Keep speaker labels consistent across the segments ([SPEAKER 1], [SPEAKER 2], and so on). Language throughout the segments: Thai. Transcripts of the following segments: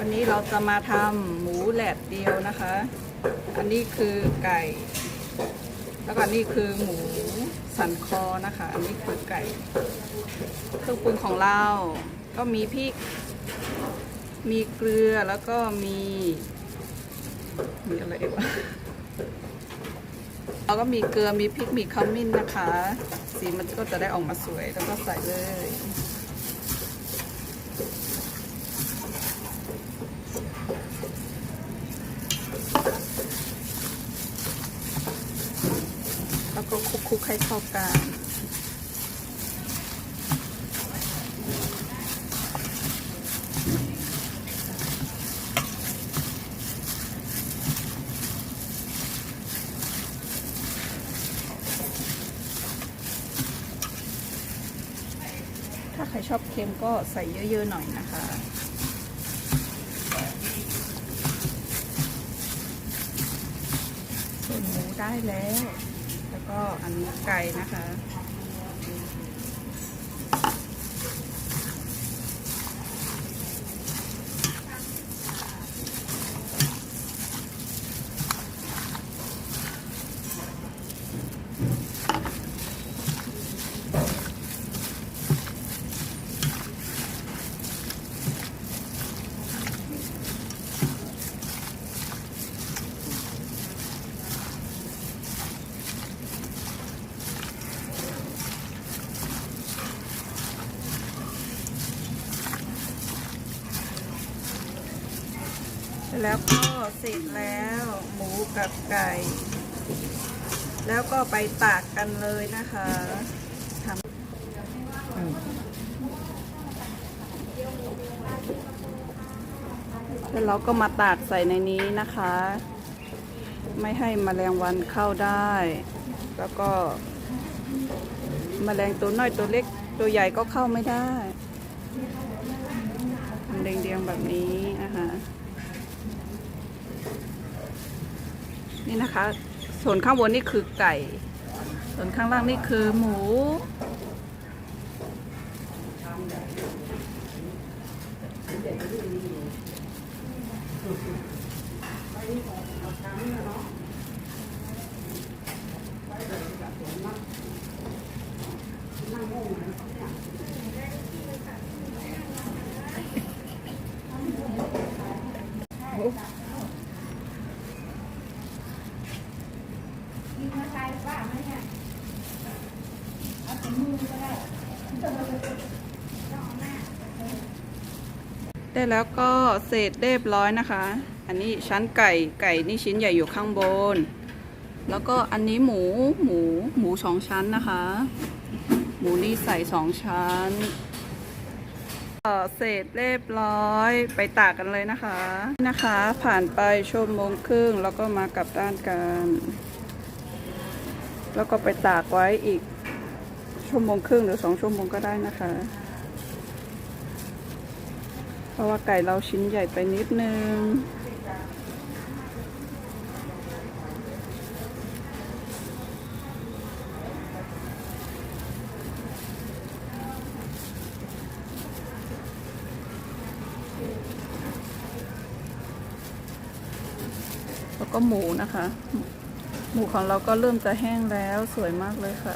[SPEAKER 1] วันนี้เราจะมาทำหมูแหลดเดียวนะคะ อันนี้คือไก่ แล้วก็นนี้คือหมูสันคอนะคะ อันนี้คือไก่ เครื่องปรุงของเรา ก็มีพริก มีเกลือ แล้วก็มี มีอะไรอีกวะแล้วก็มีเกลือ มีพริก มีขมิ้นนะคะ สีมันก็จะได้ออกมาสวย แล้วก็ใส่เลย แล้วก็คลุกๆให้เข้ากันถ้าใครชอบเค็มก็ใส่เยอะ ๆ หน่อยนะคะส่วนหมูได้แล้วแล้ว ก็อันนี้ไก่นะคะ แล้วก็เสร็จแล้วหมูกับไก่ แล้วก็ไปตากกันเลยนะคะทำแล้วเราก็มาตากใส่ในนี้นะคะ ไม่ให้มแมลงวันเข้าได้ แล้วก็มแมลงตัวน้อยตัวเล็กตัวใหญ่ก็เข้าไม่ได้ทำเรียงๆแบบนี้นะคะ นี่นะคะ ส่วนข้างบนนี่คือไก่ ส่วนข้างล่างนี่คือหมู ได้แล้วก็เสร็จเรียบร้อยนะคะ อันนี้ชั้นไก่ไก่นี่ชิ้นใหญ่อยู่ข้างบน แล้วก็อันนี้หมูหมูหมูสองชั้นนะคะ หมูนี่ใส่สองชั้นเสร็จเรียบร้อยไปตากกันเลยนะคะนะคะ ผ่านไปชั่วโมงครึ่งแล้วก็มากลับด้านกัน แล้วก็ไปตากไว้อีกชั่วโมงครึ่งหรือสองชั่วโมงก็ได้นะคะ เพราะว่าไก่เราชิ้นใหญ่ไปนิดนึง แล้วก็หมูนะคะ หมูของเราก็เริ่มจะแห้งแล้วสวยมากเลยค่ะ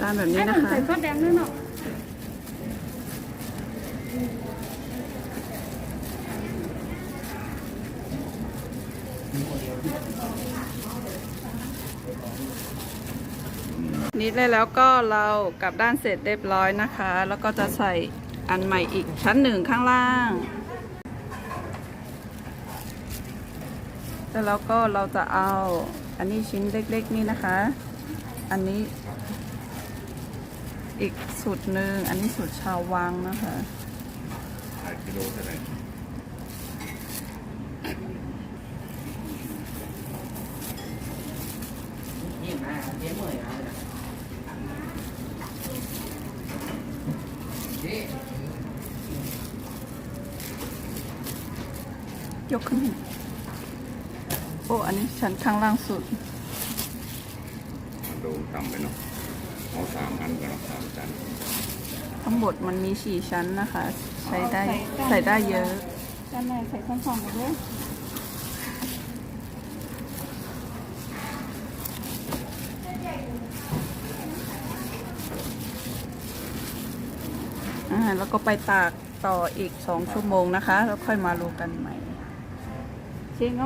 [SPEAKER 1] กับด้านแบบนี้นะคะ
[SPEAKER 2] ใส่ซอสแดงด้วยเนาะ
[SPEAKER 1] นี่ได้แล้วก็เรากลับด้านเสร็จเรียบร้อยนะคะ แล้วก็จะใส่อันใหม่อีกชั้นหนึ่งข้างล่าง แล้วก็เราจะเอาอันนี้ชิ้นเล็กๆนี่นะคะ อันนี้ อีกสูตรหนึ่งอันนี้สูตรชาววังนะคะ
[SPEAKER 3] ขายกิโลเท่าไหร่
[SPEAKER 1] ยกขึ้น โอ้ อันนี้ชั้นข้างล่างสุด
[SPEAKER 3] ดูต่ำไปเนาะ เอาสามอันกันเนาะสามจาน
[SPEAKER 1] ทั้งหมดมันมีสี่ชั้นนะคะ ใช้ได้ใส่ได้เยอะ
[SPEAKER 2] จานไหนใส่ข้างสองมาด้วย
[SPEAKER 1] อ่าแล้วก็ไปตากต่ออีกสองชั่วโมงนะคะ แล้วค่อยมารูกันใหม่
[SPEAKER 2] เชียงก็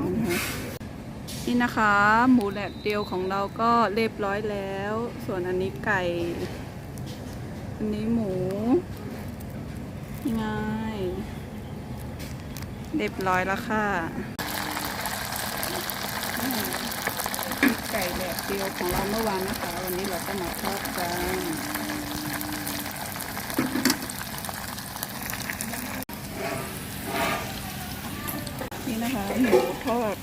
[SPEAKER 1] นี่นะคะ หมูแดดเดียวของเราก็เรียบร้อยแล้ว ส่วนอันนี้ไก่ อันนี้หมูยังไงเรียบร้อยแล้วค่ะอ่ไก่แดดเดียวของเราเมื่อวานนะคะ วันนี้เราก็มาทอดกันนี่นะคะหมูทอด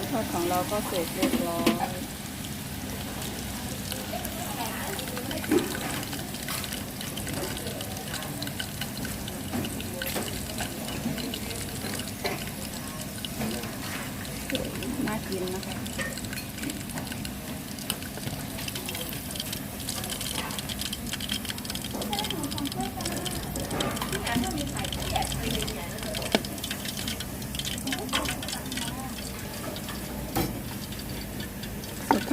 [SPEAKER 1] มูทอดของเราก็เสร็จเรียบร้อยสวยน่ากินนะคะ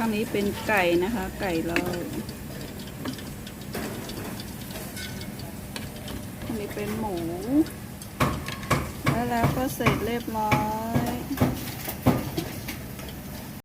[SPEAKER 1] างนี้เป็นไก่นะคะ ไก่เราอันนี้เป็นหมู แล้วแล้วก็เสร็จเรียบร้อย